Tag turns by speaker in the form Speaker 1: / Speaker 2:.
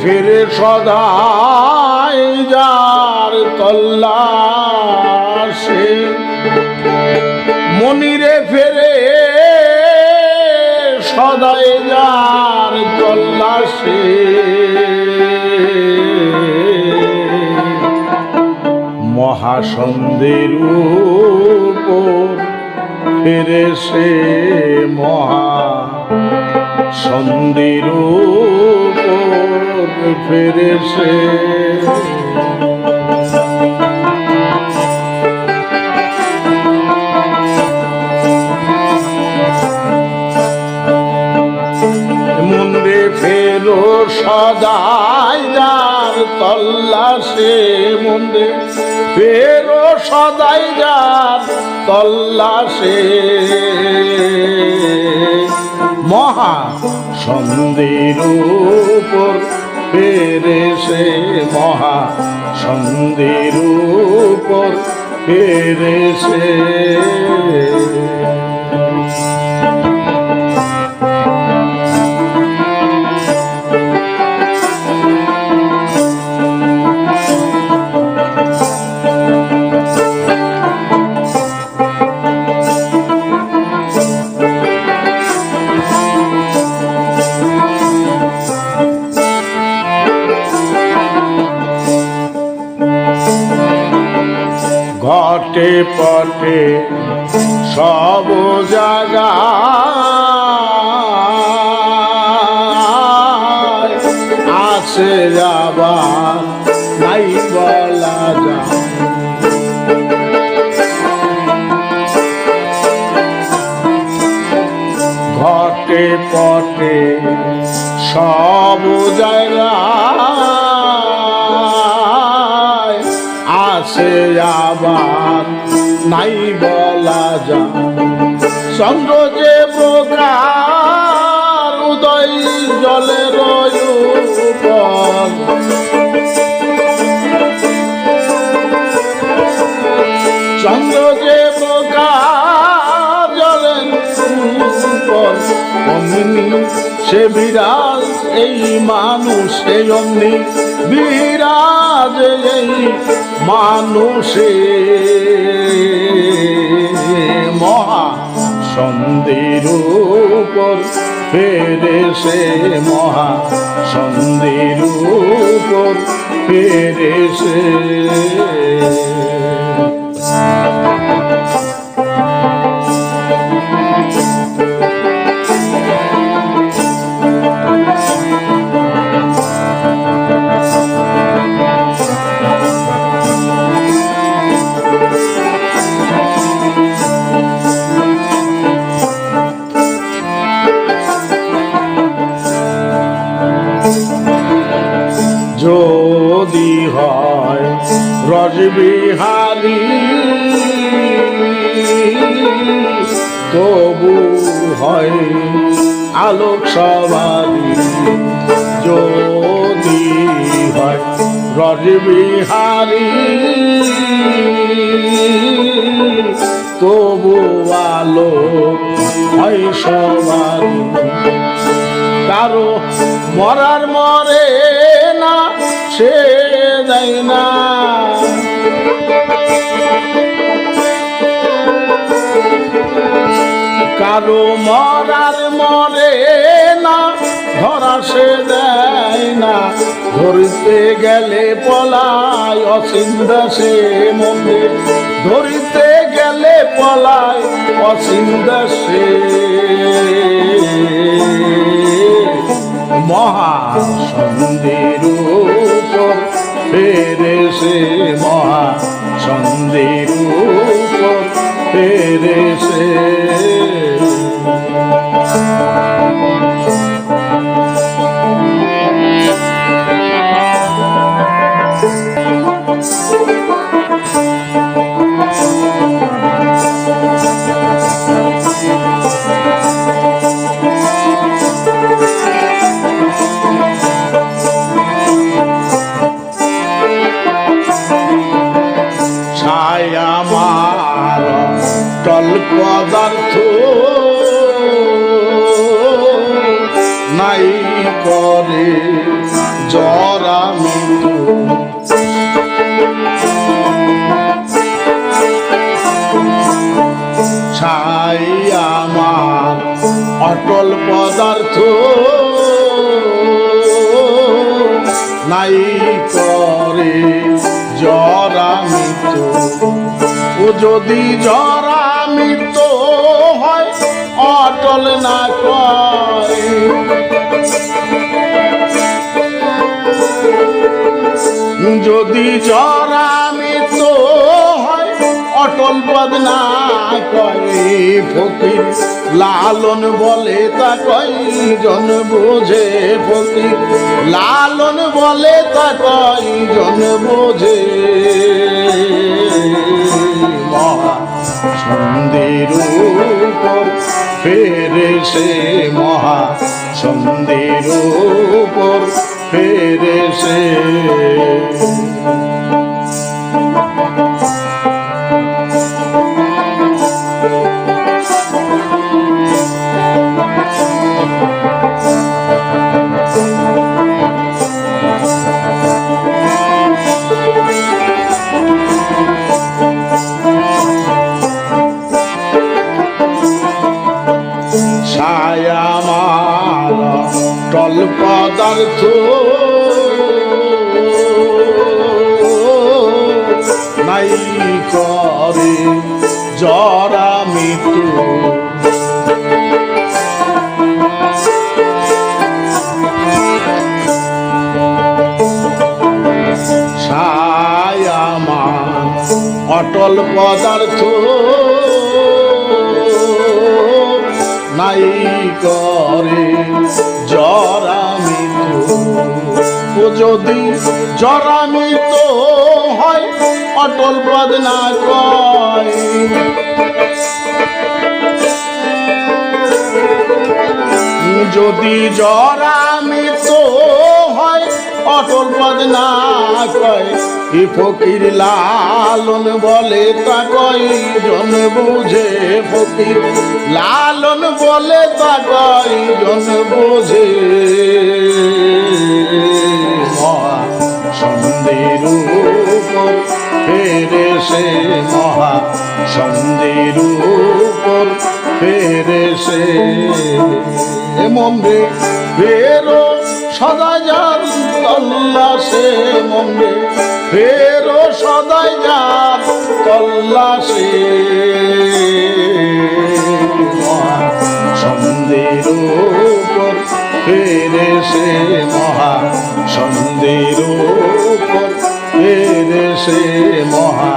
Speaker 1: ফেরে সদাই যার তল্লাশে। মনিরে ফেরে সদাই যার তল্লাশে। মহাসন্দের উপর ফেরে সে মহা সন্দের উপর ফেরে সে মন্দিরে ফেরো সদাই যার তল্লাশে। মন্দিরে ফেরো সদাই যার তল্লাশে। মহা সন্ধির উপর ফেরে সে মহা সন্ধির উপর ফেরে সে ঘটে পটে সব জায়গা। আছে যাবার, নাই বলা যায়। ঘটে পটে সব জায়গায় আছে আবার নাই বলা যায় চন্দ্র যে প্রকার উদয় উপর চন্দ্র যে প্রকার সে বিরাজ, এই মানুষে অমনি বিরাজ, এই মানুষে। মহা সন্ধির উপর ফেরে সে মহা সন্ধির উপর ফেরে সে যদি হয়, রজবিহারী। তবু হয় আলোক সবারী যদি হয় রজবিহারী, তবু আলোক হয় সবারী কারও মরার মরে না, সে দেয় না। কারও মরার মরে না, ধরা সে দেয় না। ধরতে গেলে পলায় অচিন্তা সে মন্দির। ধরিতে গেলে পলায় অচিন্তা সে মহা সন্ধির উপর ফেরে সে মহাসন্ধির ফেরে সে ছায়া আমার টল পদার্থ নাই করে জরা মৃত্যু ছাই আমার অটল পদার্থ। নাই করে যদি জরা মৃত্যু হয়, অটল না করে যদি জরামিত হয়, অটল পদ না করে ফকির লালন বলে তা কয়জন বোঝে ফকির। লালন বলে তা কয়জন বোঝে। সন্ধির উপর ফেরে সে মহা সন্ধির উপর ফেরে সে ছায়া মার টল পদার্থ নাই করে জরা মৃত্যু করে জরামিত ও যদি জরামিত হয় অটল পদ না কয়। যদি জরামিত হয় অটল না কয় ই ফকির লালন বলে তা কয় জন বুঝে? ফকির লালন বলে তা কয় জন বুঝে সন্ধির ফেরে সে মহা সন্ধির ফেরে সে মন্দির ফেরো, সদা যার তল্লাশে মন্দে ফেরো সদাই যা তল্লাশে। উপর ফেরে সে মহা সন্দেহ ফেরে সে মহা